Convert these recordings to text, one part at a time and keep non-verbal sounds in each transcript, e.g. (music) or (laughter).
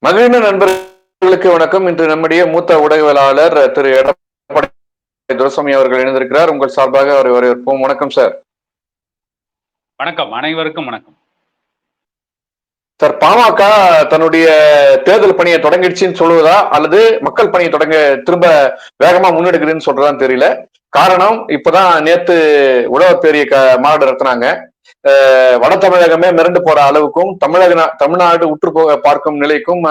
மகிழ்ந்த நண்பர்களுக்கு வணக்கம். இன்று நம்முடைய மூத்த உடைவலாளர் திரு எடப்பாடி துரசாமி அவர்கள் இணைந்திருக்கிறார். உங்கள் சார்பாக அவரை வரவேற்போம். வணக்கம் சார். வணக்கம். அனைவருக்கும் வணக்கம். சார் பாமக தன்னுடைய தேர்தல் பணியை தொடங்கிடுச்சுன்னு சொல்லுவதா? அல்லது மக்கள் பணியை தொடங்க திரும்ப வேகமா முன்னெடுக்குதுன்னு சொல்றதான்னு தெரியல. காரணம் இப்பதான் நேத்து உழவர் பெரிய க மாநாடு நடத்தினாங்க. வட தமிழகமே மிரண்டு போற அளவுக்கும் தமிழக நா- தமிழ்நாடு உற்று போக பார்க்கும் நிலைக்கும்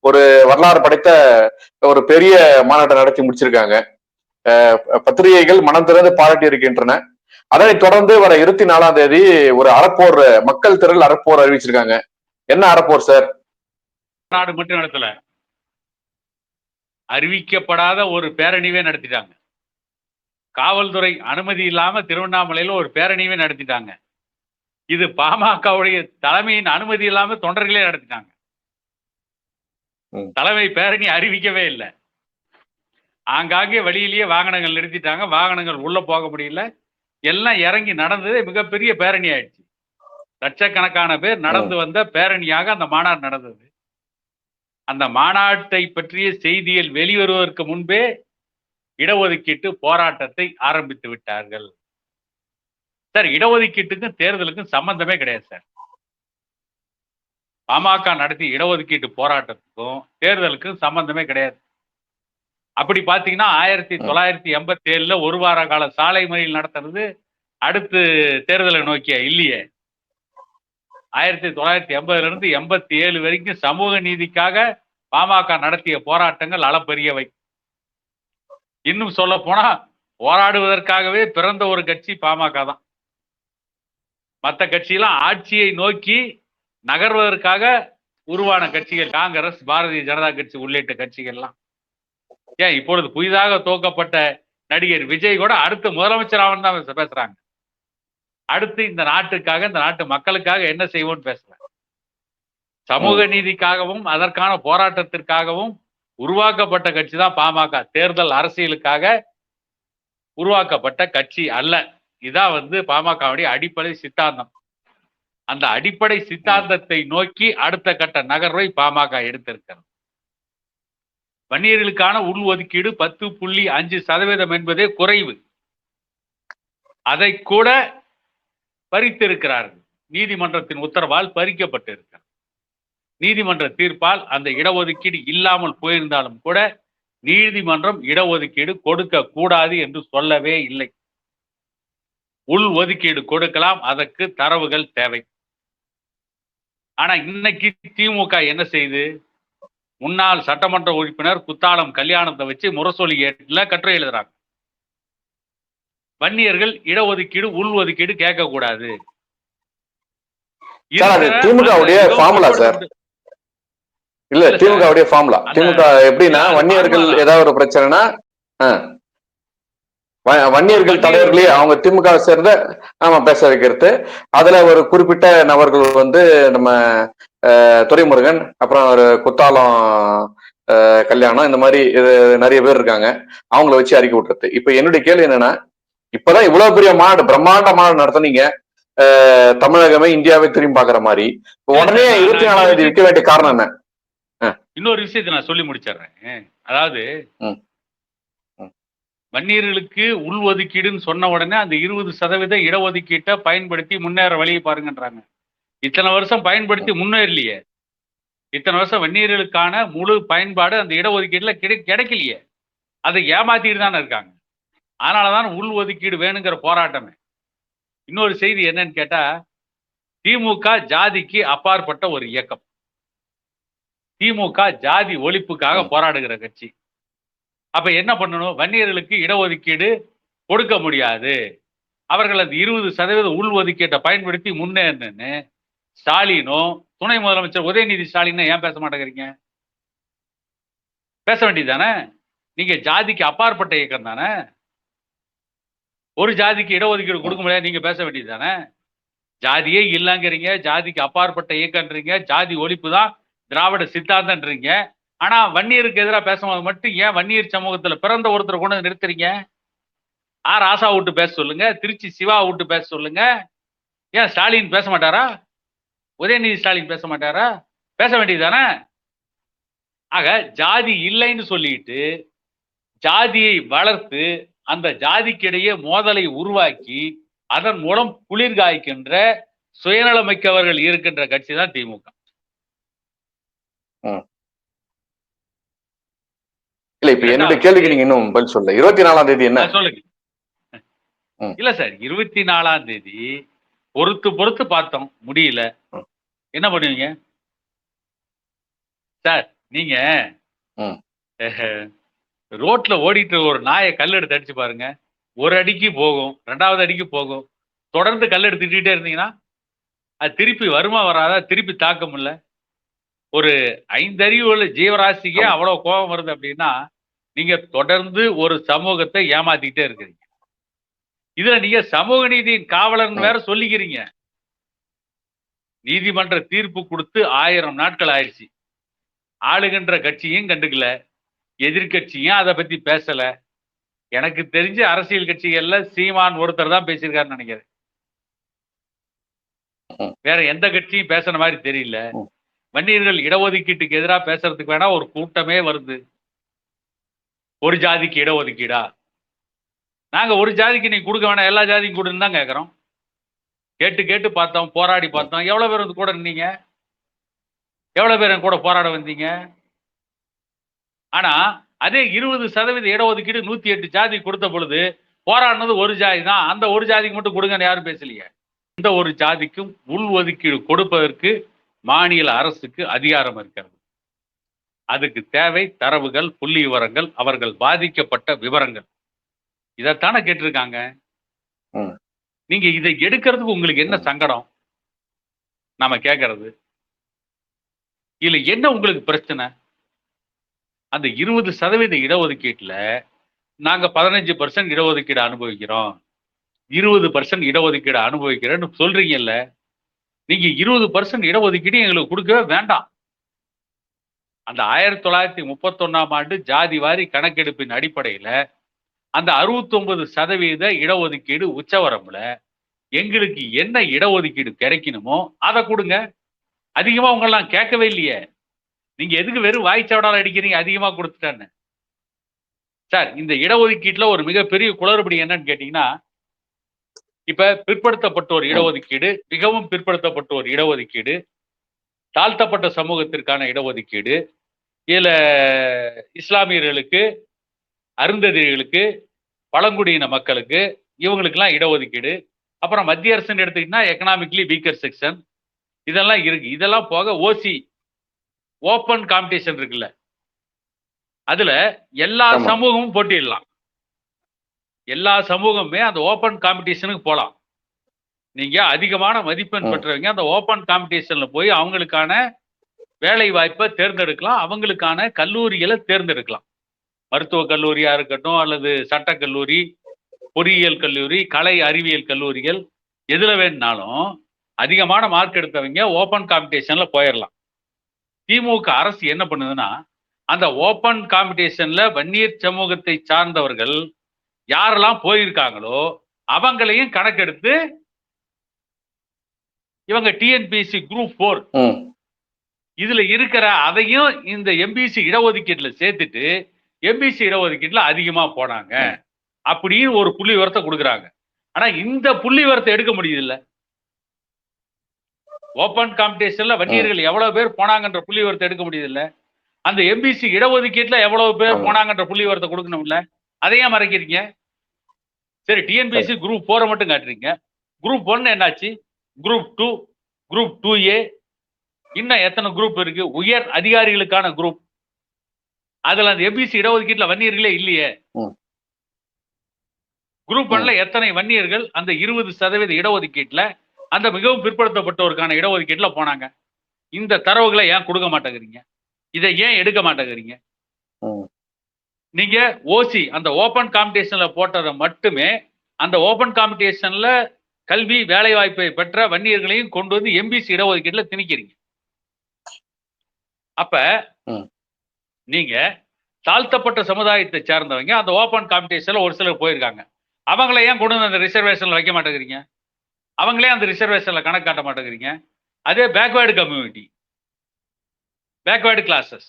ஒரு வரலாறு படைத்த ஒரு பெரிய மாநாட்டை நடத்தி முடிச்சிருக்காங்க. பத்திரிகைகள் மனம் திறந்து பாராட்டி இருக்கின்றன. அதனைத் தொடர்ந்து வர இருபத்தி நாலாம் தேதி ஒரு அறப்போர் மக்கள் திரள் அறப்போர் அறிவிச்சிருக்காங்க. என்ன அறப்போர் சார்? நாடு மட்டும் நடத்தல. அறிவிக்கப்படாத ஒரு பேரணிவே நடத்திட்டாங்க. காவல்துறை அனுமதி இல்லாம திருவண்ணாமலையில ஒரு பேரணிவே நடத்திட்டாங்க. இது பாமகவுடைய தலைமையின் அனுமதி இல்லாம தொண்டர்களே நடத்திட்டாங்க. தலைமை பேரணி அறிவிக்கவே இல்லை. ஆங்காங்கே வழியிலேயே வாகனங்கள் நிறுத்திட்டாங்க. வாகனங்கள் உள்ள போக முடியல. எல்லாம் இறங்கி நடந்தது மிகப்பெரிய பேரணி ஆயிடுச்சு. லட்சக்கணக்கான பேர் நடந்து வந்த பேரணியாக அந்த மாநாடு நடந்தது. அந்த மாநாட்டை பற்றிய செய்திகள் வெளிவருவதற்கு முன்பே இடஒதுக்கீட்டு போராட்டத்தை ஆரம்பித்து விட்டார்கள். சார் இடஒதுக்கீட்டுக்கும் தேர்தலுக்கும் சம்பந்தமே கிடையாது சார். பாமக நடத்திய இடஒதுக்கீட்டு போராட்டத்துக்கும் தேர்தலுக்கும் சம்பந்தமே கிடையாது. அப்படி பாத்தீங்கன்னா ஆயிரத்தி தொள்ளாயிரத்தி எண்பத்தி ஏழுல ஒரு வார கால சாலை மறியல் நடத்துறது அடுத்து தேர்தலை நோக்கிய இல்லையே. ஆயிரத்தி தொள்ளாயிரத்தி எண்பதுல இருந்து எண்பத்தி ஏழு வரைக்கும் சமூக நீதிக்காக பாமக நடத்திய போராட்டங்கள் அளப்பரியவை. இன்னும் சொல்ல போனா போராடுவதற்காகவே பிறந்த ஒரு கட்சி பாமக தான். மற்ற கட்சியெல்லாம் ஆட்சியை நோக்கி நகர்வதற்காக உருவான கட்சிகள் காங்கிரஸ் பாரதிய ஜனதா கட்சி உள்ளிட்ட கட்சிகள்லாம். ஏன் இப்பொழுது புதிதாக துவக்கப்பட்ட நடிகர் விஜய் கூட அடுத்த முதலமைச்சர் ஆவன் தான் பேசுறாங்க. அடுத்து இந்த நாட்டுக்காக இந்த நாட்டு மக்களுக்காக என்ன செய்வோம்னு பேசுறேன். சமூக நீதிக்காகவும் அதற்கான போராட்டத்திற்காகவும் உருவாக்கப்பட்ட கட்சி தான் பாமக. தேர்தல் அரசியலுக்காக உருவாக்கப்பட்ட கட்சி அல்ல. இதான் வந்து பாமகவுடைய அடிப்படை சித்தாந்தம். அந்த அடிப்படை சித்தாந்தத்தை நோக்கி அடுத்த கட்ட நகர்வை பாமக எடுத்திருக்கிறது. வன்னியர்களுக்கான உள் ஒதுக்கீடு பத்து புள்ளி அஞ்சு சதவீதம் என்பதே குறைவு. அதை கூட பறித்திருக்கிறார்கள். நீதிமன்றத்தின் உத்தரவால் பறிக்கப்பட்டிருக்கிறது. நீதிமன்ற தீர்ப்பால் அந்த இடஒதுக்கீடு இல்லாமல் போயிருந்தாலும் கூட நீதிமன்றம் இடஒதுக்கீடு கொடுக்க கூடாது என்று சொல்லவே இல்லை. உள் ஒதுக்கீடு கொடுக்கலாம் அதற்கு தரவுகள் தேவை. ஆனா இன்னைக்கு திமுக என்ன செய்து? முன்னாள் சட்டமன்ற உறுப்பினர் குத்தாலம் கல்யாணத்தை வச்சு முரசொலி ஏட்டில் கட்டுரை எழுதுறாங்க. வன்னியர்கள் இடஒதுக்கீடு உள் ஒதுக்கீடு கேட்க கூடாது திமுகவுடைய formula, சார். இல்ல இல்ல திமுக உடைய ஃபார்முலா திமுக எப்படின்னா வன்னியர்கள். ஏதாவது ஒரு பிரச்சனைனா வன்னியர்கள் தலைவர்களே அவங்க திமுக சேர்ந்த ஆமா பேச வைக்கிறது. அதுல ஒரு குறிப்பிட்ட நபர்கள் வந்து நம்ம துரைமுருகன் அப்புறம் ஒரு குத்தாலம் கல்யாணம் இந்த மாதிரி நிறைய பேர் இருக்காங்க. அவங்கள வச்சு அறிக்கை விட்டுறது. இப்ப என்னுடைய கேள்வி என்னன்னா இப்பதான் இவ்வளவு பெரிய மாநாடு பிரம்மாண்ட மாநாடு நடத்துனீங்க தமிழகமே இந்தியாவை திரும்பி பாக்குற மாதிரி. உடனே இருபத்தி நாலாம் தேதி விற்க வேண்டிய காரணம் என்ன? இன்னொரு விஷயத்தை நான் சொல்லி முடிச்சிடுறேன். அதாவது. வன்னியர்களுக்கு உள் ஒதுக்கீடுன்னு சொன்ன உடனே அந்த இருபது சதவீத இடஒதுக்கீட்டை பயன்படுத்தி முன்னேற வழியை பாருங்கன்றாங்க. இத்தனை வருஷம் பயன்படுத்தி முன்னேறலையே. இத்தனை வருஷம் வன்னியர்களுக்கான முழு பயன்பாடு அந்த இடஒதுக்கீட்டுல கிடை கிடைக்கலையே. அதை ஏமாத்திட்டு தானே இருக்காங்க. அதனாலதான் உள் ஒதுக்கீடு வேணுங்கிற போராட்டமே. இன்னொரு செய்தி என்னன்னு கேட்டா திமுக ஜாதிக்கு அப்பாற்பட்ட ஒரு இயக்கம். திமுக ஜாதி ஒழிப்புக்காக. போராடுகிற கட்சி. அப்ப என்ன பண்ணணும்? வன்னியர்களுக்கு இடஒதுக்கீடு கொடுக்க முடியாது. அவர்கள் அந்த இருபது சதவீத உள் ஒதுக்கீட்டை பயன்படுத்தி முன்னேறணுன்னு ஸ்டாலினும் துணை முதலமைச்சர் உதயநிதி ஸ்டாலின் ஏன் பேச மாட்டேங்கிறீங்க? பேச வேண்டியதானே நீங்க ஜாதிக்கு அப்பாற்பட்ட இயக்கம் தானே? ஒரு ஜாதிக்கு இடஒதுக்கீடு கொடுக்க முடியாது நீங்க பேச வேண்டியது தானே ஜாதியே இல்லைங்கிறீங்க ஜாதிக்கு அப்பாற்பட்ட இயக்கன்றீங்க ஜாதி ஒழிப்பு தான் திராவிட சித்தாந்தன்றீங்க ஆனா வன்னியருக்கு எதிராக பேசும்போது மட்டும் ஏன் வன்னியர் சமூகத்துல பிறந்த ஒருத்தரை கொண்டு நிறுத்துறீங்க? ஆர் ஆசா விட்டு பேச சொல்லுங்க திருச்சி சிவா விட்டு பேச சொல்லுங்க. ஏன் ஸ்டாலின் பேச மாட்டாரா? உதயநிதி ஸ்டாலின் பேச மாட்டாரா? பேச வேண்டியதுதானே? ஆக ஜாதி இல்லைன்னு சொல்லிட்டு ஜாதியை வளர்த்து அந்த ஜாதிக்கிடையே மோதலை உருவாக்கி அதன் மூலம் குளிர் காய்க்கின்ற சுயநலமிக்கவர்கள் இருக்கின்ற கட்சி தான் திமுக. இல்ல இப்ப என்னுடைய கேள்விக்கு நீங்க இன்னும் பதில் சொல்ல இருபத்தி நாலாம் தேதி என்ன? சொல்லுங்க. இல்ல சார் இருபத்தி நாலாம் தேதி பொறுத்து பொறுத்து பார்த்தோம். முடியல. என்ன பண்ணுவீங்க? சார் நீங்க ரோட்ல ஓடிட்டு ஒரு நாயை கல் எடுத்து அடிச்சு பாருங்க. ஒரு அடிக்கு போகும் ரெண்டாவது அடிக்கு போகும். தொடர்ந்து கல் எடுத்து திட்டிகிட்டே இருந்தீங்கன்னா அது திருப்பி வருமா வராதா? திருப்பி தாக்க முடியல. ஒரு ஐந்தறிவு உள்ள ஜீவராசிக்கே. அவ்வளவு கோபம் வருது அப்படின்னா நீங்க தொடர்ந்து ஒரு சமூகத்தை ஏமாத்திக்கிட்டே இருக்கிறீங்க. இதுல நீங்க சமூக நீதியின் காவலர்னு. வேற சொல்லிக்கிறீங்க. நீதிமன்ற தீர்ப்பு கொடுத்து ஆயிரம் நாட்கள் ஆயிடுச்சு. ஆளுகின்ற கட்சியும் கண்டுக்கல. எதிர்க்கட்சியும் அதை பத்தி பேசல? எனக்கு தெரிஞ்ச அரசியல் கட்சிகள்ல சீமான் ஒருத்தர் தான் பேசியிருக்காருன்னு நினைக்கிறேன். வேற எந்த கட்சியும் பேசுன மாதிரி தெரியல. வன்னியர்கள் இடஒதுக்கீட்டுக்கு எதிராக பேசுறதுக்கு வேணா ஒரு கூட்டமே வருது. ஒரு ஜாதிக்கு இடஒதுக்கீடா? நாங்க ஒரு ஜாதிக்கு நீ கொடுக்க வேணாம் எல்லா ஜாதிக்கும் கொடுன்னு தான் கேட்கறோம் கேட்டு கேட்டு பார்த்தோம் போராடி பார்த்தோம். எவ்வளவு பேர் வந்து கூட இருந்தீங்க எவ்வளவு பேர் என் கூட போராட வந்தீங்க? ஆனா அதே இருபது சதவீத இடஒதுக்கீடு நூத்தி எட்டு ஜாதி கொடுத்த பொழுது போராடினது ஒரு ஜாதி தான். அந்த ஒரு ஜாதிக்கு மட்டும் கொடுங்கன்னு யாரும் பேசலையே. இந்த ஒரு ஜாதிக்கும் உள் ஒதுக்கீடு கொடுப்பதற்கு மாநில அரசுக்கு அதிகாரம் இருக்கிறது. அதுக்கு தேவை தரவுகள் புள்ளி விவரங்கள் அவர்கள் பாதிக்கப்பட்ட விவரங்கள். இதைத்தானே கேட்டிருக்காங்க. நீங்க இதை எடுக்கிறதுக்கு உங்களுக்கு என்ன சங்கடம்? நாம கேட்கறது. இதுல என்ன உங்களுக்கு பிரச்சனை? அந்த இருபது சதவீத இடஒதுக்கீட்டில் நாங்கள் பதினஞ்சு பர்சன்ட் இடஒதுக்கீடு அனுபவிக்கிறோம். இருபது பர்சன்ட் இடஒதுக்கீடு அனுபவிக்கிறேன்னு சொல்றீங்கல்ல நீங்க இருபது பர்சன்ட் இடஒதுக்கீடு எங்களுக்கு கொடுக்கவே வேண்டாம். அந்த ஆயிரத்தி தொள்ளாயிரத்தி முப்பத்தொன்னாம் ஆண்டு ஜாதி வாரி கணக்கெடுப்பின் அடிப்படையில் அந்த 69% சதவீத இடஒதுக்கீடு உச்சவரம்புல எங்களுக்கு என்ன இடஒதுக்கீடு கிடைக்கணுமோ அதை கொடுங்க. அதிகமாக உங்களெல்லாம் கேட்கவே இல்லையே. நீங்க எதுக்கு வெறும் வாய்ச்சாவடால் அடிக்கிறீங்க? அதிகமா கொடுத்துட்டேன்னு. சார் இந்த இடஒதுக்கீட்டுல ஒரு மிகப்பெரிய குளறுபடி என்னன்னு கேட்டீங்கன்னா இப்ப பிற்படுத்தப்பட்டோர் இடஒதுக்கீடு மிகவும் பிற்படுத்தப்பட்டோர் இடஒதுக்கீடு தாழ்த்தப்பட்ட சமூகத்திற்கான இடஒதுக்கீடு இதுல இஸ்லாமியர்களுக்கு அருந்ததிகளுக்கு பழங்குடியின மக்களுக்கு இவங்களுக்கெல்லாம் இடஒதுக்கீடு. அப்புறம் மத்திய அரசுன்னு எடுத்துக்கிட்டா எக்கனாமிக்லி வீக்கர் செக்ஷன் இதெல்லாம் இருக்கு. இதெல்லாம் போக ஓசி ஓப்பன் காம்படிஷன் இருக்குல்ல. அதுல எல்லா. சமூகமும் போட்டியிடலாம். எல்லா சமூகமுமே அந்த ஓப்பன் காம்படிஷனுக்கு போலாம். நீங்க அதிகமான மதிப்பெண். பெற்றவங்க அந்த ஓப்பன் காம்படிஷன்ல போய் அவங்களுக்கான வேலை வாய்ப்பை தேர்ந்தெடுக்கலாம். அவங்களுக்கான கல்லூரிகளை தேர்ந்தெடுக்கலாம். மருத்துவக் கல்லூரியா இருக்கட்டும் அல்லது சட்டக் கல்லூரி பொறியியல் கல்லூரி கலை அறிவியல் கல்லூரிகள் எதுல வேணும்னாலும் அதிகமான மார்க் எடுத்தவங்க ஓப்பன் காம்படிஷன்ல போயிடலாம் திமுக அரசு என்ன பண்ணுதுன்னா அந்த ஓப்பன் காம்படிஷன்ல வன்னியர் சமூகத்தை சார்ந்தவர்கள் யாரெல்லாம் போயிருக்காங்களோ அவங்களையும் கணக்கெடுத்து இவங்க டிஎன்பிஎஸ்சி குரூப் ஃபோர் ம். இதுல இருக்கிற அதையும் இந்த எம்பிசி இடஒதுக்கீட்டுல சேர்த்துட்டு எம்பிசி இடஒதுக்கீட்டுல அதிகமா போனாங்க. அப்படின்னு ஒரு புள்ளி விவரத்தை கொடுக்குறாங்க. ஆனா இந்த புள்ளி விவரத்தை எடுக்க முடியுது இல்ல ஓப்பன் காம்படிஷன்ல வன்னியர்கள் எவ்வளவு பேர் போனாங்கன்ற புள்ளி விவரத்தை எடுக்க முடியுது இல்ல அந்த எம்பிசி இடஒதுக்கீட்டுல எவ்வளவு பேர். போனாங்கன்ற புள்ளி விவரத்தை கொடுக்கணும் இல்ல அதையே மறைக்கிறீங்க? சரி டிஎன்பிஎஸ்சி குரூப் ஃபோரை மட்டும் காட்டுறீங்க. குரூப் ஒன் என்னாச்சு? Group two group two A இன்னும் எத்தனை குரூப் இருக்கு? உயர் அதிகாரிகளுக்கான குரூப் அதுல அந்த எபிசி இடஒதுக்கீட்டுல வன்னியர்களே இல்லையே. குரூப் ஒன்ல எத்தனை வன்னியர்கள்? அந்த இருபது சதவீத இடஒதுக்கீட்டுல அந்த மிகவும் பிற்படுத்தப்பட்டோருக்கான இடஒதுக்கீட்டுல போனாங்க. இந்த தரவுகளை ஏன் கொடுக்க மாட்டேங்கிறீங்க? இதை ஏன் எடுக்க மாட்டேங்கிறீங்க. நீங்க ஓசி அந்த ஓபன் காம்படிஷன்ல போட்டதை மட்டுமே அந்த ஓபன் காம்படிஷன்ல கல்வி வேலை வாய்ப்பை பெற்ற வன்னியர்களையும் கொண்டு வந்து எம்பிசி இடஒதுக்கீட்டுல திணிக்கிறீங்க. அப்ப. நீங்க தாழ்த்தப்பட்ட சமுதாயத்தை சேர்ந்தவங்க அந்த ஓபன் காம்படிஷன்ல ஒரு சிலர் போயிருக்காங்க. அவங்கள ஏன் கொண்டு வந்து அந்த ரிசர்வேஷன்ல வைக்க மாட்டேங்கிறீங்க? அவங்களே அந்த ரிசர்வேஷனில் கணக்கு காட்ட மாட்டேங்கிறீங்க. அதே பேக்வேர்டு கம்யூனிட்டி பேக்வேர்டு கிளாஸஸ்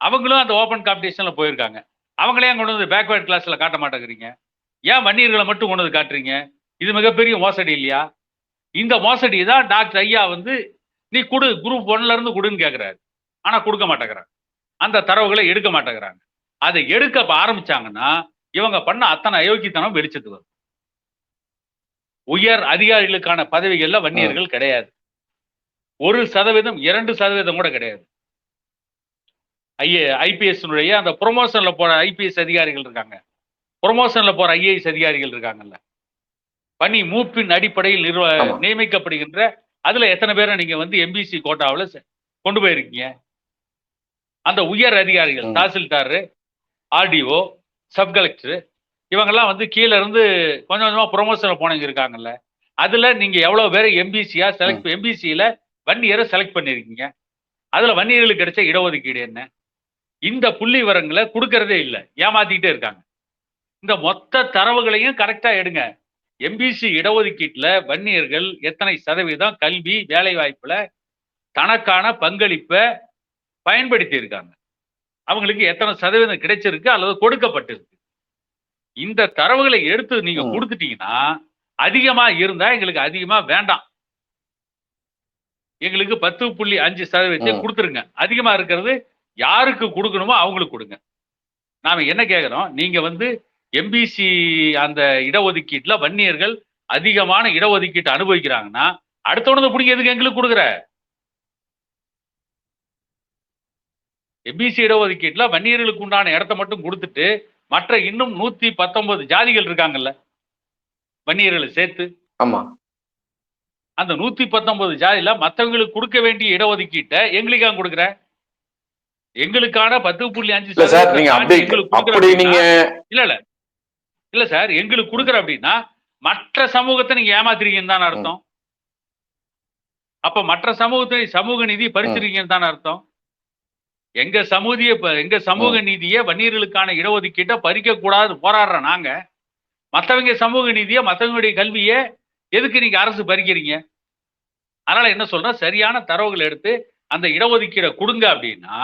அவங்களும் அந்த ஓப்பன் காம்படிஷனில் போயிருக்காங்க. அவங்களே கொண்டு வந்து பேக்வேர்டு கிளாஸில் காட்ட மாட்டேங்கிறீங்க. ஏன் வன்னியர்களை மட்டும் கொண்டு வந்து காட்டுறீங்க? இது மிகப்பெரிய மோசடி இல்லையா? இந்த மோசடி தான் டாக்டர் ஐயா வந்து நீ கொடு குரூப் ஒன்ல இருந்து கொடுன்னு கேட்குறாரு ஆனால் கொடுக்க மாட்டேங்கிறாங்க. அந்த தரவுகளை எடுக்க மாட்டேங்கிறாங்க. அதை எடுக்க இப்ப ஆரம்பிச்சாங்கன்னா இவங்க பண்ண அத்தனை அயோக்கியத்தனம் வெளிச்சத்து வரும். உயர் அதிகாரிகளுக்கான பதவிகள்ல வன்னியர்கள் கிடையாது. ஒரு சதவீதம் இரண்டு சதவீதம் கூட கிடையாது. ஐஏ ஐபிஎஸ் அந்த ப்ரொமோஷன்ல போற ஐபிஎஸ் அதிகாரிகள் இருக்காங்க. ப்ரொமோஷன்ல போற ஐஏஎஸ் அதிகாரிகள் இருக்காங்கல்ல. பணி மூப்பின் அடிப்படையில் நிர்வ. நியமிக்கப்படுகின்ற அதுல எத்தனை பேரை நீங்க வந்து எம்பிசி கோட்டாவில் கொண்டு போயிருக்கீங்க? அந்த உயர் அதிகாரிகள். தாசில்தார் ஆர்டிஓ சப் கலெக்டர் இவங்கெல்லாம் வந்து கீழ இருந்து கொஞ்சம் கொஞ்சமா ப்ரொமோஷன்ல போனவங்க இருக்காங்கல்ல. அதுல நீங்க எவ்வளவு பேரை எம்பிசியா செலக்ட் எம்பிசியில வன்னியரை செலக்ட் பண்ணிருக்கீங்க. அதுல வன்னியர்களுக்கு கிடைச்ச இடஒதுக்கீடு என்ன? இந்த புள்ளி விவரங்களை கொடுக்கறதே இல்லை. ஏமாத்திக்கிட்டே இருக்காங்க. இந்த மொத்த தரவுகளையும் கரெக்டா எடுங்க. எம்பிசி இடஒதுக்கீட்டுல வன்னியர்கள் எத்தனை சதவீதம்? கல்வி வேலை வாய்ப்புல தனக்கான பங்களிப்பை பயன்படுத்தி இருக்காங்க அவங்களுக்கு எத்தனை சதவீதம் கிடைச்சிருக்கு அல்லது கொடுக்கப்பட்டிருக்கு? இந்த தரவுகளை எடுத்து நீங்க. கொடுத்துட்டீங்கன்னா அதிகமா இருந்தா எங்களுக்கு அதிகமா வேண்டாம். எங்களுக்கு பத்து புள்ளி அஞ்சு சதவீதத்தை. கொடுத்துருங்க. அதிகமா இருக்கிறது யாருக்கு கொடுக்கணுமோ அவங்களுக்கு கொடுங்க. நாம என்ன கேக்குறோம்? நீங்க வந்து எம்பிசி அந்த இடஒதுக்கீட்டுல வன்னியர்கள் அதிகமான இடஒதுக்கீட்டு அனுபவிக்கிறாங்கன்னா அடுத்தவனது பிடிங்க எதுக்கு எங்களுக்கு கொடுக்குற? எம்பிசி இடஒதுக்கீட்டுல வன்னியர்களுக்கு உண்டான இடத்த மட்டும் கொடுத்துட்டு மற்ற இன்னும் நூத்தி பத்தொன்பது ஜாதிகள் இருக்காங்கல்ல வன்னியர்களை சேர்த்து. ஆமா. அந்த நூத்தி பத்தொன்பது ஜாதியில மத்தவங்களுக்கு கொடுக்க வேண்டிய இடஒதுக்கீட்டை எங்களுக்கு கொடுக்குற? எங்களுக்கான பத்து புள்ளி அஞ்சு சார் நீங்க இல்ல இல்ல. இல்ல சார் எங்களுக்கு கொடுக்குற அப்படின்னா மற்ற சமூகத்தை நீங்க ஏமாத்துறீங்கன்னு தான் அர்த்தம். அப்ப மற்ற சமூகத்தை சமூக நீதி பறிச்சிருக்கீங்கன்னு தான் அர்த்தம். எங்க சமூதிய எங்க சமூக நீதியை வன்னியர்களுக்கான இடஒதுக்கீட்டை பறிக்க கூடாது போராடுற நாங்க. மத்தவங்க சமூக நீதியை மத்தவங்களுடைய கல்வியை எதுக்கு நீங்க அரசு பறிக்கிறீங்க? அதனால என்ன சொல்றேன் சரியான தரவுகள் எடுத்து அந்த இடஒதுக்கீடை கொடுங்க அப்படின்னா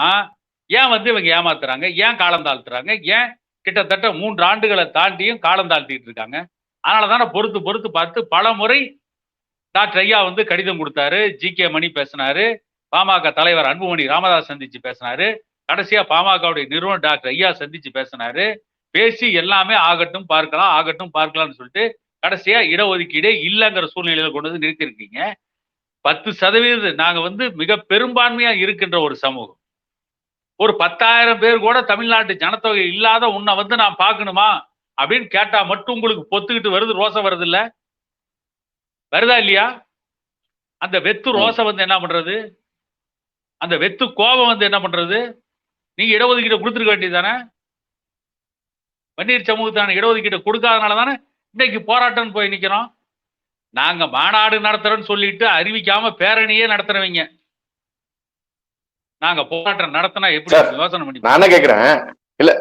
ஏன் வந்து இவங்க ஏமாத்துறாங்க? ஏன் காலம் தாழ்த்துறாங்க? ஏன் கிட்டத்தட்ட மூன்று ஆண்டுகளை தாண்டியும் காலம் தாழ்த்திட்டு இருக்காங்க? அதனால தானே பொறுத்து பொறுத்து பார்த்து பல முறை டாக்டர் ஐயா வந்து கடிதம் கொடுத்தாரு. ஜி கே மணி பேசினாரு. பாமக தலைவர் அன்புமணி ராமதாஸ் சந்திச்சு பேசினாரு. கடைசியா பாமகவுடைய நிறுவனர் டாக்டர் ஐயா சந்திச்சு பேசினாரு. பேசி எல்லாமே ஆகட்டும் பார்க்கலாம் ஆகட்டும் பார்க்கலாம்னு சொல்லிட்டு கடைசியா இடஒதுக்கீடே இல்லைங்கிற சூழ்நிலையில கொண்டு வந்து நிறுத்திருக்கீங்க பத்து சதவீதம் நாங்க வந்து மிக பெரும்பான்மையா இருக்கின்ற ஒரு சமூகம். ஒரு பத்தாயிரம் பேர் கூட தமிழ்நாட்டு ஜனத்தொகை இல்லாத உன்னை வந்து நான் பார்க்கணுமா? அப்படின்னு கேட்டா மட்டும் உங்களுக்கு பொத்துக்கிட்டு வருது ரோசை வருது இல்ல? வருதா இல்லையா? அந்த வெத்து ரோசை வந்து என்ன பண்றது? அந்த வெத்து கோபம் வந்து என்ன பண்றது? நீங்க இடஒதுக்கீடு கொடுத்துருக்க வேண்டியதானே வன்னியர் சமூகத்தான இடஒதுக்கீடு கொடுக்காதனால தானே இன்னைக்கு போராட்டம் போய் நிக்கிறோம்? நாங்க மாநாடு நடத்துறோம்னு சொல்லிட்டு அறிவிக்காம பேரணியே நடத்துறவங்க. நாங்க போராட்டம் நடத்தினா எப்படி யோசனை பண்ணி நான் என்ன கேக்குறேன்? இல்ல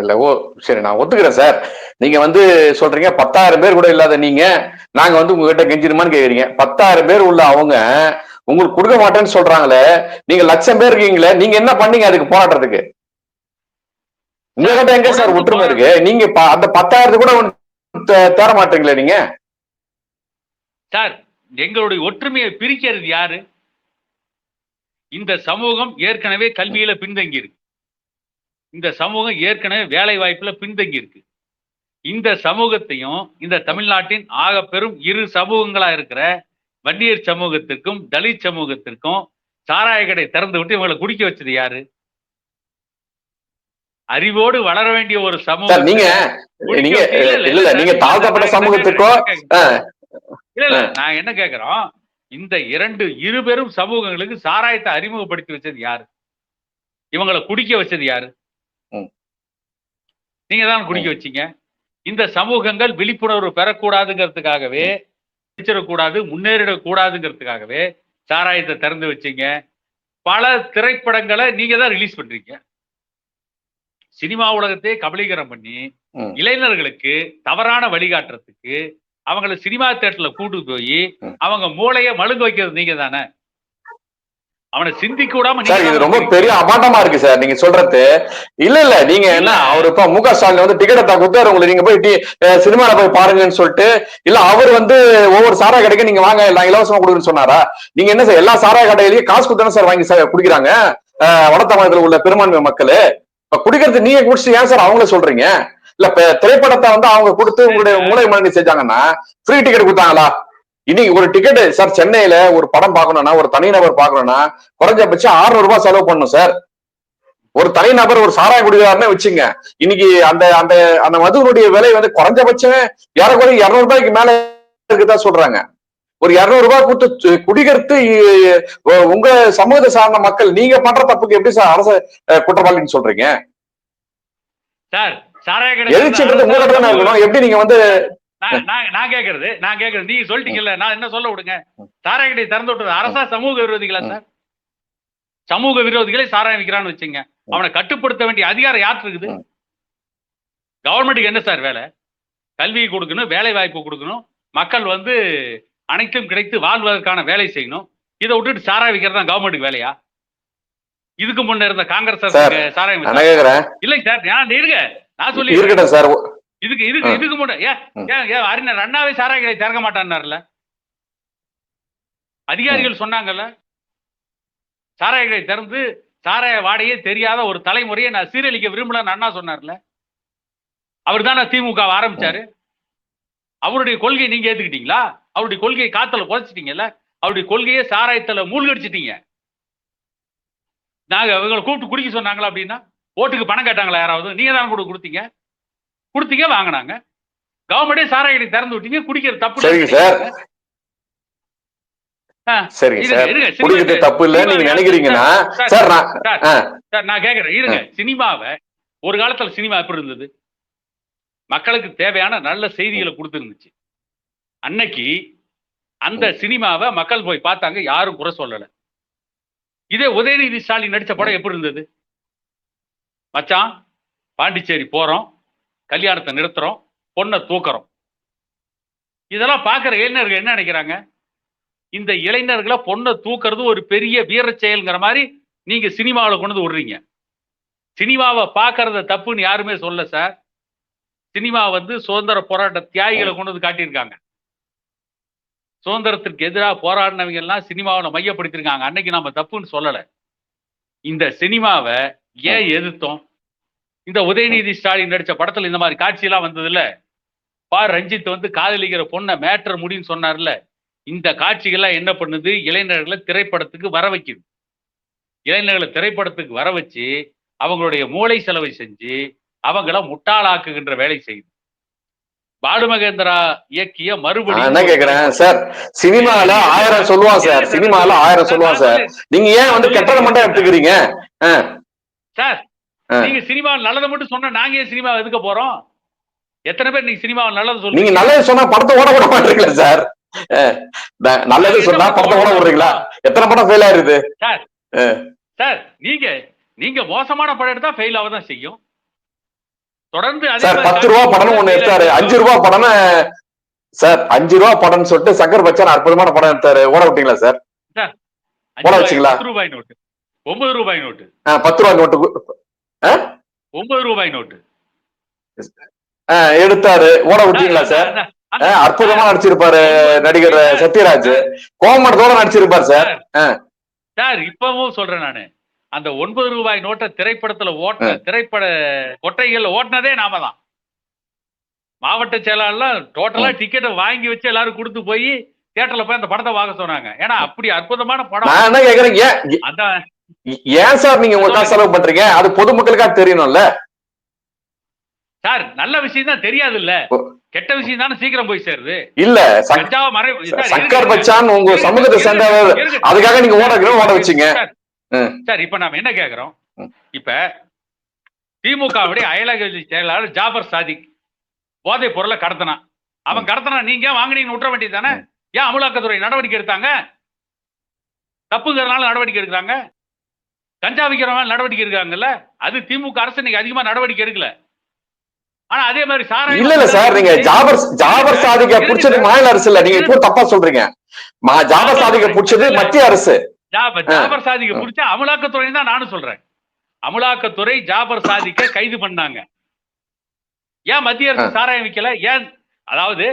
இல்ல ஓ சரி நான் ஒத்துக்கிறேன் சார். நீங்க வந்து சொல்றீங்க பத்தாயிரம் பேர் கூட இல்லாத நீங்க நாங்க வந்து உங்ககிட்ட கெஞ்சிருமான்னு கேக்குறீங்க. பத்தாயிரம் பேர் உள்ள அவங்க உங்களுக்கு கொடுக்க மாட்டேன்னு சொல்றாங்களே நீங்க லட்சம் பேர் இருக்கீங்களே நீங்க என்ன பண்ணீங்க அதுக்கு போராடுறதுக்கு? உங்ககிட்ட எங்க சார் ஒற்றுமை இருக்கு? நீங்க ப- அந்த பத்தாயிரத்து கூட ஒண்ணு தேர மாட்டீங்களே நீங்க? சார் எங்களுடைய ஒற்றுமையை பிரிக்கிறது யாரு? இந்த சமூகம் ஏற்கனவே கல்வியில பின்தங்கி இருக்கு. இந்த சமூகம் ஏற்கனவே வேலை வாய்ப்புல பின்தங்கி இருக்கு. இந்த சமூகத்தையும் இந்த தமிழ்நாட்டின் ஆக பெரும் இரு சமூகங்களா இருக்கிற வன்னியர் சமூகத்திற்கும் தலித் சமூகத்திற்கும் சாராய கடை திறந்து விட்டு இவங்களை குடிக்க வச்சது யாரு? அறிவோடு வளர வேண்டிய ஒரு சமூகம். நீங்க நீங்க இல்ல நீங்க தாழ்த்தப்பட்ட சமூகத்துக்கோ இல்ல இல்ல நான் என்ன கேக்குறோம்? இந்த இரண்டு இரு பெரும் சமூகங்களுக்கு சாராயத்தை அறிமுகப்படுத்தி வச்சது யாரு? இவங்களை குடிக்க வச்சது யாரு. நீங்க தான் குடிக்க வச்சீங்க. இந்த சமூகங்கள் விழிப்புணர்வு பெறக்கூடாதுங்கிறதுக்காகவே கூடாது முன்னேறிடக்கூடாதுங்கிறதுக்காகவே சாராயத்தை திறந்து வச்சீங்க பல திரைப்படங்களை நீங்க தான் ரிலீஸ் பண்றீங்க சினிமா உலகத்தையே கபலீகரம் பண்ணி. இளைஞர்களுக்கு தவறான வழிகாட்டுறதுக்கு அவங்கள சினிமா தேட்டர்ல கூட்டு போய். அவங்க மூளைய மழுங்க வைக்கிறது நீங்க தானே அவனை சிந்திக்க விடாம சார் இது ரொம்ப. பெரிய அபாண்டமா இருக்கு சார். நீங்க சொல்றது. இல்ல இல்ல நீங்க என்ன. அவர் இப்ப மு க ஸ்டாலின் வந்து டிக்கெட்டை கொடுத்தாரு உங்களை நீங்க போய் சினிமால போய் பாருங்கன்னு சொல்லிட்டு இல்ல அவர் வந்து ஒவ்வொரு சாராய கடைக்கு நீங்க வாங்க எல்லாம் இலவசமா கொடுக்குன்னு சொன்னாரா? நீங்க என்ன சார் எல்லா சாராய கடையிலயும் காசு கொடுத்தானே சார் வாங்கி சார் குடிக்கிறாங்க? வட தமிழகத்துல உள்ள பெரும்பான்மை மக்கள். இப்ப குடிக்கிறது நீங்க குடிச்சு ஏன் சார் அவங்கள சொல்றீங்க? இல்ல திரைப்படத்தை வந்து அவங்க கொடுத்து உங்களுடைய மூளை மரணி செஞ்சாங்கன்னா ஃப்ரீ டிக்கெட் கொடுத்தாங்களா? இன்னைக்கு ஒரு டிக்கெட் சார் சென்னையில ஒரு படம் பார்க்கணும்னா ஒரு தனிநபர் பார்க்கணும்னா குறைஞ்சபட்சம் 600 ரூபாய் செலவு பண்ணணும் சார் ஒரு தனிநபர் ஒரு சாராயம் குடிக்கிறாருன்னு வச்சுங்க. இன்னைக்கு அந்த அந்த அந்த மதுவினுடைய விலை வந்து குறைஞ்சபட்சம் ஏறக்குறைய இருநூறு ரூபாய்க்கு மேல இருக்குதான் சொல்றாங்க. ஒரு இருநூறு ரூபாய் கொடுத்து து- குடிக்கிறது இ- உ- உங்க சமூகத்தை சார்ந்த மக்கள் நீங்க பண்ற தப்புக்கு எப்படி சார் அரசு குற்றவாளின்னு சொல்றீங்க? சார் சாராய தானே இருக்கணும். எப்படி நீங்க வந்து நான் கேக்குறது நான் கேக்குறது. நீங்க சொல்லிட்டீங்கல்ல நான் என்ன சொல்ல விடுங்க? சாராய கடை திறந்து விட்டது அரசா சமூக விரோதிகளா சார்? சமூக விரோதிகளை சாராயம் விற்கிறான்னு வச்சுங்க. அவனை கட்டுப்படுத்த வேண்டிய அதிகாரம் யாருக்கு இருக்குது. கவர்மெண்ட்டுக்கு என்ன சார் வேலை? கல்வி கொடுக்கணும் வேலை வாய்ப்பு கொடுக்கணும். மக்கள் வந்து அனைத்தும் கிடைத்து வாழ்வதற்கான வேலை செய்யணும். இதை விட்டுட்டு சாராயம் விற்கிறது தான் கவர்மெண்ட்டுக்கு வேலையா? இதுக்கு முன்ன இருந்த காங்கிரஸ் சாராயம் இல்லைங்க சார் நான் இருங்க நான் சொல்லி இருக்கட்டும் சார் இதுக்கு இதுக்கு. இதுக்கு முன்ன ஏன். ஏன் அறிஞர் அண்ணாவே சாராய கடை திறக்க மாட்டான்னார்ல அதிகாரிகள் சொன்னாங்கல்ல சாராய கடை திறந்து சாராய வாடையே தெரியாத ஒரு தலைமுறையை நான் சீரழிக்க விரும்பலன்னு அண்ணா சொன்னார்ல. அவர் தானே திமுக ஆரம்பிச்சாரு. அவருடைய கொள்கையை நீங்க ஏத்துக்கிட்டீங்களா? அவருடைய கொள்கையை காத்துல புதைச்சிட்டீங்கல்ல அவருடைய கொள்கையை சாராயத்துல மூழ்கடிச்சிட்டீங்க. நாங்க இவங்களை கூப்பிட்டு குடிக்க சொன்னாங்களா அப்படின்னா ஓட்டுக்கு பணம் கேட்டாங்களா யாராவது? நீங்க தானே கூட கொடுத்தீங்க? கொடுத்தீங்க வாங்கினாங்க. கவர்மெண்டே சாராய கடை திறந்து விட்டீங்க குடிக்கிற தப்பு சரிங்க சார். சரிங்க குடிக்கிறது தப்பு இல்ல நீங்க நினைக்கிறீங்கன்னா. சார் நான் கேக்குறேன். இருங்க சினிமாவை ஒரு காலத்துல சினிமா எப்படி இருந்தது? மக்களுக்கு தேவையான நல்ல செய்திகளை கொடுத்துருந்துச்சு. அன்னைக்கு அந்த சினிமாவை மக்கள் போய் பார்த்தாங்க யாரும் குறை சொல்லல. இதே உதயநிதி ஸ்டாலின் நடிச்ச படம் எப்படி இருந்தது? மச்சான் பாண்டிச்சேரி போறோம். கல்யாணத்தை நிறுத்துறோம் பொண்ணை தூக்குறோம். இதெல்லாம் பார்க்குற இளைஞர்கள் என்ன நினைக்கிறாங்க? இந்த இளைஞர்களை பொண்ணை தூக்குறது ஒரு பெரிய வீர செயல்ங்கிற மாதிரி நீங்க சினிமாவில் கொண்டு வந்து விடுறீங்க. சினிமாவை பார்க்கறத தப்புன்னு யாருமே சொல்ல சார். சினிமா வந்து சுதந்திர போராட்ட தியாகிகளை கொண்டு வந்து காட்டியிருக்காங்க. சுதந்திரத்திற்கு எதிராக போராடினவங்க எல்லாம் சினிமாவில் மையப்படுத்திருக்காங்க அன்னைக்கு நம்ம தப்புன்னு சொல்லலை. இந்த சினிமாவை ஏன் எதிர்த்தோம்? இந்த உதயநிதி ஸ்டாலின் நடிச்ச படத்துல இந்த மாதிரி காட்சியெல்லாம் வந்தது இல்ல பா. ரஞ்சித் வந்து காதலிக்கிற பொண்ணை மேட்டர் முடின்னு சொன்னார்ல இந்த காட்சிகள்லாம் என்ன பண்ணுது? இளைஞர்களை திரைப்படத்துக்கு வர வைக்குது. இளைஞர்களை திரைப்படத்துக்கு வர வச்சு அவங்களுடைய மூளை செலவை செஞ்சு அவங்கள முட்டாளாக்குகின்ற வேலை செய்யுது. பாலு மகேந்திரா இயக்கிய மறுபடியும் என்ன கேக்குறேன் சார் சினிமால ஆயிரம் சொல்லுவான் சார் சினிமால ஆயிரம் சொல்லுவான் சார். நீங்க ஏன் வந்து கெட்டதை மட்டும் எடுத்துக்கிறீங்க? சார். நீங்க சினிமாவில் நல்லதை மட்டும் சொன்னா நாங்க ஏன் சினிமா எதுக்க போறோம்? எத்தனை பேர் நீங்க சினிமாவில் நல்லது நீங்க சொல்லுங்க நல்லது சொன்னா படத்தை ஓட விட மாட்டீங்களா சார்? நல்லது சொன்னா படத்தை ஓட விடுறீங்களா? எத்தனை படம் ஃபெயில் ஆயிருது? சார். நீங்க நீங்க மோசமான படம் எடுத்தா ஃபெயில் ஆக தான் செய்யும். தொடர்ந்து சார் பத்து ரூபா படம்னு ஒண்ணு எடுத்தாரு. அஞ்சு ரூபா படம்னு சார் அஞ்சு ரூபா படம்னு சொல்லிட்டு சங்கர் பச்சான் அற்புதமான படம் எடுத்தாரு. ஓட விட்டீங்களா சார்? ரூபாய், வச்சீங்களா? ரூபாய் நோட்டு. ஒன்பது ரூபாய் நோட்டு. பத்து ரூபா நோட்டு ஒன்பது ரூபாய் நோட்டு எடுத்தாரு. ஓட விட்டீங்களா சார் அற்புதமா நடிச்சிருப்பாரு நடிகர் சத்யராஜ். கோமடத்தோட நடிச்சிருப்பாரு சார். சார் இப்பவும் சொல்றேன் நானு. அந்த ஒன்பது ரூபாய் நோட்டை திரைப்படத்துல ஓட்ட திரைப்பட கொட்டைகள்ல ஓட்டினதே நாம தான். மாவட்ட செயலாளர்லாம் டோட்டலா டிக்கெட்டை வாங்கி வச்சு எல்லாரும் கொடுத்து போய் தியேட்டர்ல போய் அந்த படத்தை வாங்க சொன்னாங்க. ஏன்னா அப்படி அற்புதமான படம். அதான். ஏன் சார் நீங்க உங்க காசு செலவு பண்றீங்க? அது பொதுமக்களுக்கா தெரியணும்ல. சார் நல்ல விஷயம் தான் தெரியாது இல்ல. கெட்ட விஷயம் தானே சீக்கிரம் போய் சேருது. இல்ல இருங்க, பச்சான் உங்க சமூகத்தை சேர்ந்தவர். அதுக்காக நீங்க ஓட ஓட வச்சீங்க. சார், இப்ப நாம என்ன கேக்குறோம். இப்ப திமுகவுடைய அயலக செயலாளர் ஜாபர் சாதிக் போதைப் பொருளை கடத்தினான் அவன் கடத்தினா நீங்க வாங்கினீங்கன்னு விட்டுற வேண்டியது தானே? ஏன் அமலாக்கத்துறை நடவடிக்கை எடுத்தாங்க? தப்புங்கிறதுனால நடவடிக்கை எடுக்கிறாங்க? கஞ்சா விற்கிறவங்க நடவடிக்கை எடுக்காங்கல்ல அது திமுக அரசு இன்னைக்கு அதிகமா நடவடிக்கை எடுக்கல. ஆனா அதே மாதிரி சாராயம் இல்ல இல்ல சார் நீங்க ஜாபர் ஜாபர் சாதிக்க புடிச்சது மாநில அரசு இல்ல. நீங்க இப்போ தப்பா சொல்றீங்க. ஜாபர் சாதிக்க புடிச்சது மத்திய அரசு. ஜாபர் ஜாபர் சாதிக்க பிடிச்ச அமலாக்கத்துறை தான் நானும் சொல்றேன். அமலாக்கத்துறை ஜாபர் சாதிக்க கைது பண்ணாங்க. ஏன் மத்திய அரசு சாராயம் விக்கல? ஏன்? அதாவது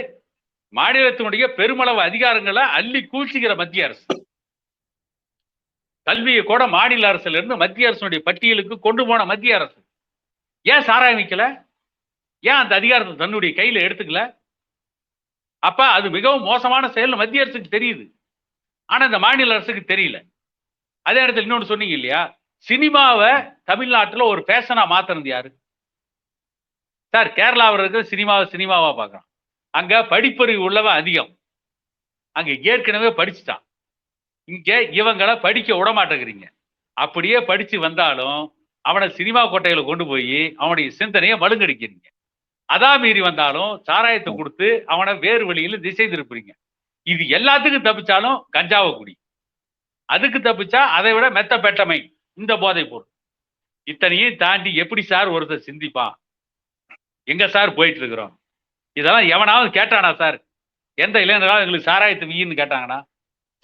மாநிலத்தினுடைய பெருமளவு அதிகாரங்களை அள்ளி கூழ்ச்சிக்கிற மத்திய அரசு. கல்வியை கூட மாநில அரசுல இருந்து மத்திய அரசுடைய பட்டியலுக்கு கொண்டு போன மத்திய அரசு. ஏன் சாராமிக்கல ஏன் அந்த அதிகாரத்தை தன்னுடைய கையில எடுத்துக்கல? அப்ப அது மிகவும் மோசமான செயல் மத்திய அரசுக்கு தெரியுது. ஆனா இந்த மாநில அரசுக்கு தெரியல. அதே இடத்துல இன்னொன்று சொன்னீங்க இல்லையா? சினிமாவை தமிழ்நாட்டில் ஒரு பேஷனா மாத்தினது யாரு? சார் கேரளாவில் இருக்கிற சினிமாவை சினிமாவா பார்க்குறான். அங்க படிப்பறிவு உள்ளவன் அதிகம். அங்க ஏற்கனவே படிச்சுட்டான். இங்க இவங்களை படிக்க விட மாட்டேங்கிறீங்க அப்படியே படிச்சு வந்தாலும் அவனை சினிமா கோட்டையில கொண்டு போய் அவனுடைய சிந்தனையை மழுங்கடிக்கிறீங்க அதான் மீறி வந்தாலும் சாராயத்தை கொடுத்து அவனை வேறு வழியில திசை திருப்புறீங்க. இது எல்லாத்துக்கும் தப்பிச்சாலும் கஞ்சாவை குடி. அதுக்கு தப்பிச்சா அதை விட மெத்த பெட்டமை. இந்த போதை பொருள். இத்தனையும் தாண்டி எப்படி சார் ஒருத்தர் சிந்திப்பான்? எங்க சார் போயிட்டு இருக்கிறோம் இதெல்லாம் எவனாவது கேட்டானா சார்? எந்த இளைஞராவது எங்களுக்கு சாராயத்தை வீன்னு கேட்டாங்கன்னா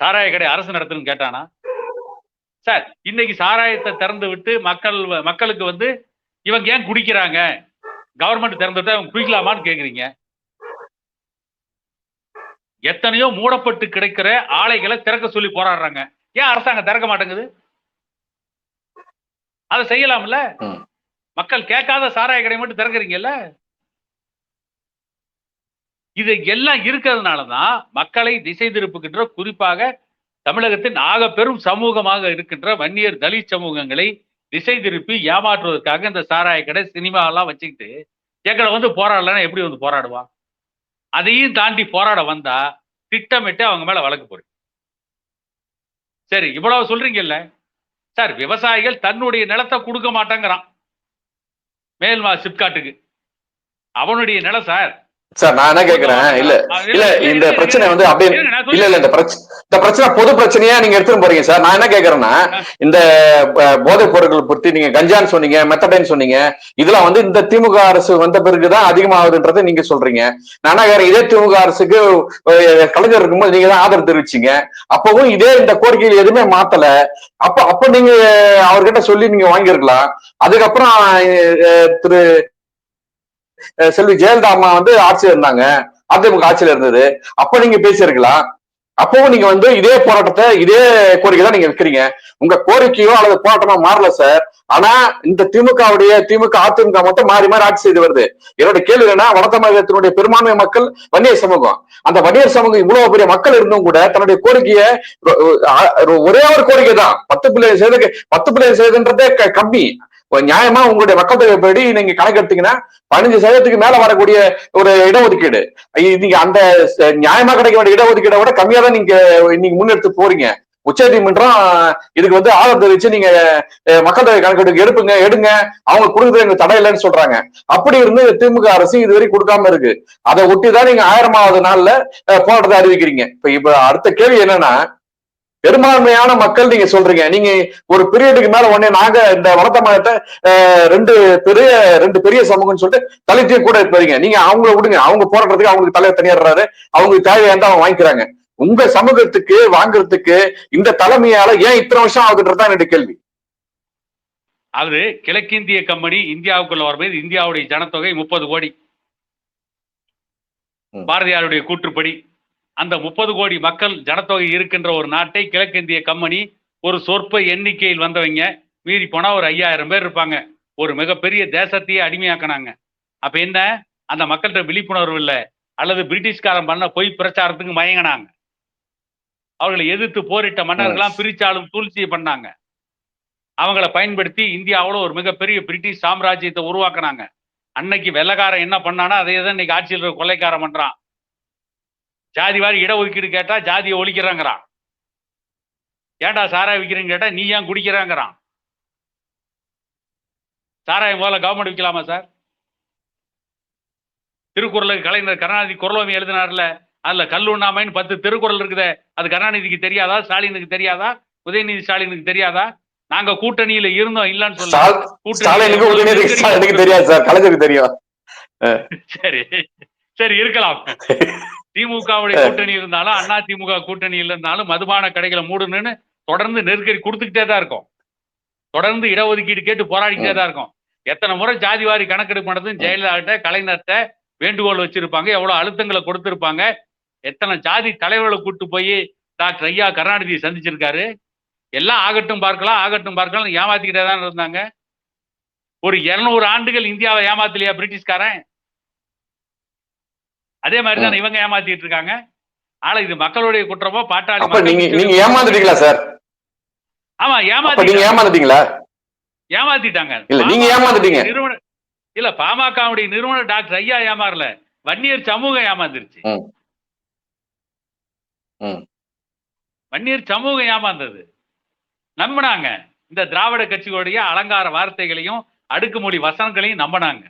சாராய கடை அரசு நடத்துன்னு கேட்டானா? சார் இன்னைக்கு சாராயத்தை திறந்து விட்டு மக்கள் மக்களுக்கு வந்து இவங்க ஏன் குடிக்கிறாங்க? கவர்மெண்ட் திறந்துட்டா இவங்க குடிக்கலாமான்னு கேக்குறீங்க? எத்தனையோ மூடப்பட்டு கிடைக்கிற ஆலைகளை திறக்க சொல்லி போராடுறாங்க. ஏன் அரசாங்கம் திறக்க மாட்டேங்குது? அதை செய்யலாம்ல. மக்கள் கேட்காத சாராய கடை மட்டும் திறக்கிறீங்கல்ல? இது எல்லாம் இருக்கிறதுனால தான் மக்களை திசை திருப்புகின்ற குறிப்பாக தமிழகத்தின் ஆக பெரும் சமூகமாக இருக்கின்ற வன்னியர் தலித் சமூகங்களை திசை திருப்பி ஏமாற்றுவதற்காக இந்த சாராய கடை சினிமா எல்லாம் வச்சுக்கிட்டு எங்களை வந்து போராடலன்னா எப்படி வந்து போராடுவான்? அதையும் தாண்டி போராட வந்தா திட்டமிட்டு அவங்க மேல வழக்கு போடு. சரி இவ்வளவு சொல்றீங்கல்ல? சார் விவசாயிகள் தன்னுடைய நிலத்தை கொடுக்க மாட்டேங்கிறான். மேல்மா சிப்காட்டுக்கு. அவனுடைய நிலம் சார் சார் நான் என்ன கேக்குறேன்? இல்ல இல்ல இந்த பிரச்சனை வந்து அப்படியே இல்ல இல்ல இந்த பிரச்சனை இந்த பிரச்சனை பொது பிரச்சனையா நீங்க எடுத்துட்டு போறீங்க சார். நான் என்ன கேக்குறேன்னா இந்த போதைப் பொருட்கள் பத்தி நீங்க கஞ்சான்னு சொன்னீங்க மெத்தடைன் சொன்னீங்க இதெல்லாம் வந்து இந்த திமுக அரசு வந்த பிறகுதான் அதிகமாகுதுன்றதை நீங்க சொல்றீங்க. நான் என்ன கேக்குறேன் இதே திமுக அரசுக்கு கலைஞர் இருக்கும்போது நீங்க தான் ஆதரவு தெரிவிச்சீங்க. அப்பவும் இதே இந்த கோரிக்கைகள் எதுவுமே மாத்தல. அப்ப அப்ப நீங்க அவர்கிட்ட சொல்லி நீங்க வாங்கியிருக்கலாம். அதுக்கப்புறம் திரு செல்வி ஜெயலலிதா அம்மா வந்து ஆட்சியில் இருந்தாங்க. அதிமுக ஆட்சியில இருந்தது. அப்ப நீங்க பேசியிருக்கலாம். அப்பவும் நீங்க வந்து இதே போராட்டத்தை இதே கோரிக்கை தான் நீங்க வைக்கிறீங்க. உங்க கோரிக்கையோ அல்லது போராட்டமோ மாறல சார் ஆனா இந்த திமுகவுடைய திமுக அதிமுக மட்டும் மாறி மாறி ஆட்சி செய்து வருது. என்னோட கேள்வி என்னன்னா வட தமிழகத்தினுடைய பெரும்பான்மை மக்கள் வன்னியர் சமூகம். அந்த வன்னியர் சமூகம் இவ்வளவு பெரிய மக்கள் இருந்தும் கூட தன்னுடைய கோரிக்கையை ஒரே ஒரு கோரிக்கை தான். பத்து பிள்ளை செய்து பத்து பிள்ளை செய்துன்றதே கம்மி. நியாயமா உங்களுடைய மக்கள்தொகை படி நீங்க கணக்கெடுத்தீங்கன்னா பதினஞ்சு சதவீதத்துக்கு மேல வரக்கூடிய ஒரு இடஒதுக்கீடு. நீங்க அந்த நியாயமா கிடைக்க வேண்டிய இடஒதுக்கீடை விட கம்மியா தான் நீங்க நீங்க முன்னெடுத்து போறீங்க. உச்சநீதிமன்றம் இதுக்கு வந்து ஆதரவு தெரிவிச்சு நீங்க மக்கள் தொகை கணக்கெடுப்பு எடுப்புங்க எடுங்க. அவங்க கொடுக்குறது எங்களுக்கு தடை இல்லைன்னு சொல்றாங்க. அப்படி இருந்து திமுக அரசு இதுவரை கொடுக்காம இருக்கு. அதை ஒட்டிதான் நீங்க ஆயிரமாவது நாள்ல போராட்டத்தை அறிவிக்கிறீங்க. இப்ப இப்ப அடுத்த கேள்வி என்னன்னா பெரும்பான்மையான மக்கள் நீங்க சொல்றீங்க. நீங்க ஒரு பீரியடுக்கு மேல உடனே நாங்க இந்த வளர்த்தமாகத்தை ரெண்டு பெரிய ரெண்டு பெரிய சமூகம்னு சொல்லிட்டு தலைத்தையும் கூட போறீங்க நீங்க அவங்கள விடுங்க. அவங்க போராட்டத்துக்கு அவங்களுக்கு தலைவர் தனியாடுறாரு அவங்களுக்கு தேவையானதை அவங்க வாங்கிக்கிறாங்க. உங்க சமூகத்துக்கு வாங்குறதுக்கு இந்த தலைமையால ஏன் இத்தனை வருஷம் ஆகுதுன்றதுதான் என்னுடைய கேள்வி. அது கிழக்கிந்திய கம்பெனி இந்தியாவுக்குள்ள வரும்போது இந்தியாவுடைய ஜனத்தொகை முப்பது கோடி. பாரதியாருடைய கூற்றுப்படி அந்த முப்பது கோடி மக்கள் ஜனத்தொகை இருக்கின்ற ஒரு நாட்டை கிழக்கிந்திய கம்பெனி ஒரு சொற்ப எண்ணிக்கையில் வந்தவங்க மீறி போனா ஒரு ஐயாயிரம் பேர் இருப்பாங்க. ஒரு மிகப்பெரிய தேசத்தையே அடிமையாக்கினாங்க. அப்ப என்ன? அந்த மக்கள்கிட்ட விழிப்புணர்வு இல்லை. அல்லது பிரிட்டிஷ்காரன் பண்ண பொய் பிரச்சாரத்துக்கு மயங்கினாங்க. அவர்களை எதிர்த்து போரிட்ட மன்னர்கள்லாம் பிரிச்சாலும் சூழ்ச்சியை பண்ணாங்க. அவங்கள பயன்படுத்தி இந்தியாவோட ஒரு மிகப்பெரிய பிரிட்டிஷ் சாம்ராஜ்யத்தை உருவாக்குனாங்க. அன்னைக்கு வெள்ளக்காரன் என்ன பண்ணானோ அதே தான் இன்னைக்கு ஆட்சியில் கொள்ளைக்காரன் பண்றான். ஜாதி வாரி இடஒதுக்கீடு கேட்டா ஜாதியை ஒழிக்கிறாங்கிறான். ஏன்டா சாராயம் விற்கிறேன்னு கேட்டா நீ ஏன் குடிக்கிறாங்கிறான்? சாராயம் முதல்ல கவர்மெண்ட் விற்கலாமா சார்? திருக்குறளுக்கு கலைஞர் கருணாநிதி குரலோமி எழுதினார்ல அதுல கல்லுண்ணாமைன்னு பத்து திருக்குறள் இருக்குதே அது கருணாநிதிக்கு தெரியாதா ஸ்டாலினுக்கு தெரியாதா உதயநிதி ஸ்டாலினுக்கு தெரியாதா? நாங்க கூட்டணியில இருந்தோம் இல்லன்னு சொல்ல ஸ்டாலினுக்கு தெரியாது சார் கலைஞருக்கு தெரியும். சரி சரி இருக்கலாம்? (laughs) திமுகவுடைய கூட்டணி இருந்தாலும் அண்ணா திமுக கூட்டணி இருந்தாலும் மதுபான கடைகளை மூடணும்னு தொடர்ந்து நெருக்கடி கொடுத்துக்கிட்டே தான் இருக்கும். தொடர்ந்து இடஒதுக்கீடு கேட்டு போராடிக்கிட்டே தான் இருக்கும். எத்தனை முறை ஜாதிவாரி கணக்கெடுப்பு நடந்து ஜெயலலிதா கலைஞர்கிட்ட வேண்டுகோள் வச்சிருப்பாங்க எவ்வளவு அழுத்தங்களை கொடுத்திருப்பாங்க எத்தனை ஜாதி தலைவர்களை கூட்டு போய் டாக்டர் ஐயா கருணாநிதி சந்திச்சிருக்காரு? எல்லாம் ஆகட்டும் பார்க்கலாம் ஆகட்டும் பார்க்கலாம் ஏமாத்திக்கிட்டே தான் இருந்தாங்க. ஒரு இருநூறு ஆண்டுகள் இந்தியாவை ஏமாத்தலையா பிரிட்டிஷ்காரன்? அதே மாதிரி தான் இவங்க ஏமாத்திட்டு இருக்காங்க? ஆனா இது மக்களுடைய குற்றமோ பாட்டாளி நீங்க நீங்க ஏமாந்துட்டீங்களா சார்? ஆமா அப்ப நீங்க ஏமாத்தி ஏமாந்துட்டீங்களா? ஏமாத்திட்டாங்க. இல்ல, நீங்க ஏமாந்துட்டீங்க. நிறுவன இல்ல பாமகவுடைய நிறுவனர் டாக்டர் ஐயா ஏமாறல. வன்னியர் சமூகம் ஏமாந்துருச்சு. வன்னியர் சமூகம் ஏமாந்தது. நம்பினாங்க. இந்த திராவிட கட்சிகளுடைய அலங்கார வார்த்தைகளையும் அடுக்குமொழி வசனங்களையும் நம்பினாங்க.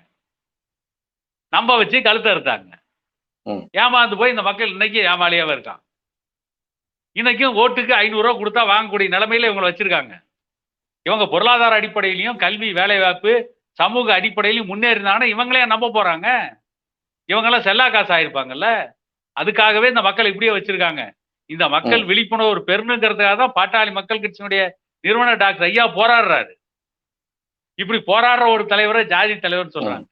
நம்ப வச்சு கழுத்த ம். ஏமாந்து போய் இந்த மக்கள் இன்னைக்கு ஏமாளியாவே இருக்கான் இன்னைக்கும் ஓட்டுக்கு ஐநூறு ரூபா கொடுத்தா வாங்கக்கூடிய நிலைமையில இவங்களை வச்சிருக்காங்க. இவங்க பொருளாதார அடிப்படையிலையும் கல்வி வேலைவாய்ப்பு சமூக அடிப்படையிலையும் முன்னேறினாங்கன்னா இவங்களே நம்ப போறாங்க? இவங்கெல்லாம் செல்லா காசு ஆயிருப்பாங்கல்ல? அதுக்காகவே இந்த மக்கள் இப்படியே வச்சிருக்காங்க. இந்த மக்கள் விழிப்புணர்வு பெறணுங்கிறதுக்காக தான் பாட்டாளி மக்கள் கட்சியினுடைய நிறுவனர் டாக்டர் ஐயா போராடுறாரு. இப்படி போராடுற ஒரு தலைவரை ஜாதி தலைவர் சொல்றாங்க.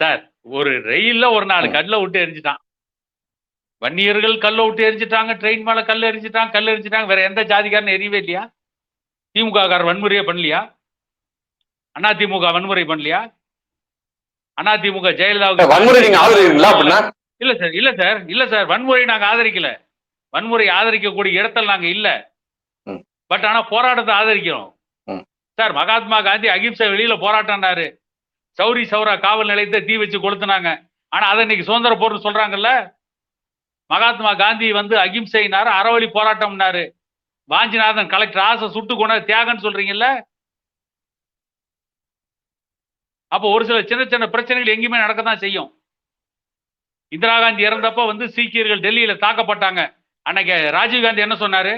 சார் ஒரு ரயில்ல ஒரு நாலு. கல்ல விட்டு எரிஞ்சிட்டான். வன்னியர்கள் கல்ல விட்டு எரிஞ்சிட்டாங்க ட்ரெயின் மேல கல் எரிஞ்சிட்டாங்க கல் எரிஞ்சிட்டாங்க. வேற எந்த ஜாதிக்காரன் எரியவே இல்லையா? திமுக காரர் வன்முறையே பண்ணலையா? அண்ணா திமுக வன்முறை பண்ணலையா? அண்ணா திமுக ஜெயலலிதாவுக்கு வன்முறை நீங்க ஆதரிக்கிறீங்களா அப்படின்னா? இல்ல சார் இல்ல சார் இல்ல சார். வன்முறை நாங்க ஆதரிக்கல. வன்முறை ஆதரிக்கக்கூடிய இடத்துல நாங்க இல்ல. பட் ஆனா போராட்டத்தை ஆதரிக்கிறோம். சார் மகாத்மா காந்தி அகிம்சை வெளியில போராட்டம்னாரு. சௌரி சௌரா காவல் நிலையத்தை தீ வச்சு கொளுத்துனாங்க. ஆனா அதை இன்னைக்கு சுதந்திர போர்னு சொல்றாங்கல்ல? மகாத்மா காந்தி வந்து அகிம்சைனாரு அறவழி போராட்டம்னாரு. வாஞ்சிநாதன் கலெக்டர் ஆசை சுட்டு கொண்ட தியாகன்னு சொல்றீங்கல்ல? அப்போ ஒரு சில சின்ன சின்ன பிரச்சனைகள் எங்கேயுமே நடக்க தான் செய்யும். இந்திரா காந்தி இறந்தப்ப வந்து சீக்கியர்கள் டெல்லியில தாக்கப்பட்டாங்க. அன்னைக்கு ராஜீவ் காந்தி என்ன சொன்னாரு?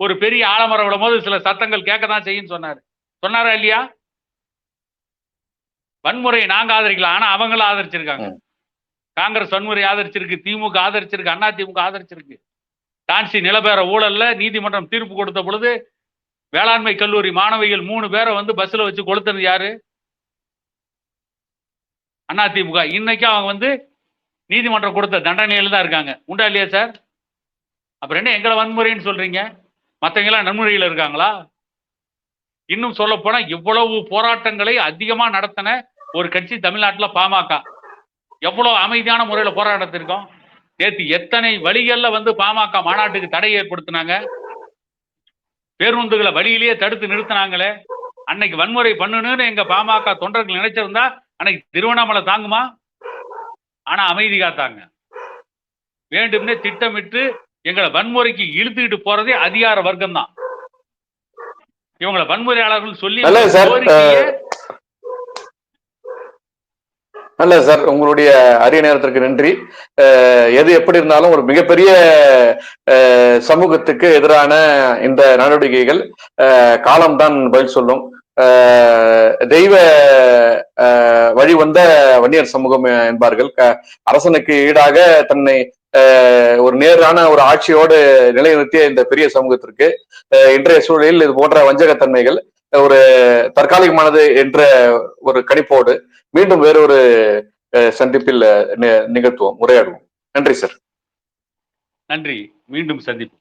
ஒரு பெரிய ஆலமரம் விடும் போது சில சத்தங்கள் கேட்க தான் செய்யும் சொன்னாரு. சொன்னாரா இல்லையா? வன்முறையை நாங்க ஆதரிக்கலாம் ஆனா அவங்களும் ஆதரிச்சிருக்காங்க. காங்கிரஸ் வன்முறை ஆதரிச்சிருக்கு திமுக ஆதரிச்சிருக்கு அண்ணா திமுக ஆதரிச்சிருக்கு. டான்சி நிலபேர ஊழல்ல நீதிமன்றம் தீர்ப்பு கொடுத்த பொழுது வேளாண்மை கல்லூரி மாணவிகள் மூணு பேரை வந்து பஸ்ல வச்சு கொளுத்துனது யாரு? அண்ணா திமுக. இன்னைக்கு அவங்க வந்து நீதிமன்றம் கொடுத்த தண்டனையில தான் இருக்காங்க. உண்டா இல்லையா சார்? அப்புறம் என்ன எங்களை வன்முறைன்னு சொல்றீங்க? மத்தவங்க எல்லாம் நன்முறையில் இருக்காங்களா? இன்னும் சொல்ல போனா இவ்வளவு போராட்டங்களை அதிகமா நடத்தின ஒரு கட்சி தமிழ்நாட்டுல பாமக. எவ்வளவு அமைதியான முறையில போராட்டத்திருக்கோம் நேத்து எத்தனை வழிகள்ல வந்து பாமக மாநாட்டுக்கு தடை ஏற்படுத்தினாங்க? பேருந்துகளை வழியிலேயே தடுத்து நிறுத்தினாங்களே. அன்னைக்கு வன்முறை பண்ணணும்னு எங்க பாமக தொண்டர்கள் நினைச்சிருந்தா அன்னைக்கு திருவண்ணாமலை தாங்குமா? ஆனா அமைதி காத்தாங்க. வேண்டும்னே திட்டமிட்டு எங்களை வன்முறைக்கு இழுத்துக்கிட்டு போறதே அதிகார வர்க்கம் தான் இவங்களை வன்முறையாளர்கள் சொல்லி நல்லது சார். நல்ல சார் உங்களுடைய அரிய நேரத்திற்கு நன்றி எது எப்படி இருந்தாலும் ஒரு மிகப்பெரிய சமூகத்துக்கு எதிரான இந்த நடவடிக்கைகள் காலம்தான் பதில் சொல்லும் தெய்வ வழி வந்த வன்னியர் சமூகம் என்பார்கள் அரசனுக்கு ஈடாக தன்னை ஒரு நேரான ஒரு ஆட்சியோடு நிலைநிறுத்திய இந்த பெரிய சமூகத்திற்கு இன்றைய சூழலில் இது போன்ற வஞ்சகத்தன்மைகள் ஒரு தற்காலிகமானது என்ற ஒரு கணிப்போடு மீண்டும் வேறொரு சந்திப்பில் நிகழ்த்துவோம் உரையாடுவோம். நன்றி சார். நன்றி. மீண்டும் சந்திப்பு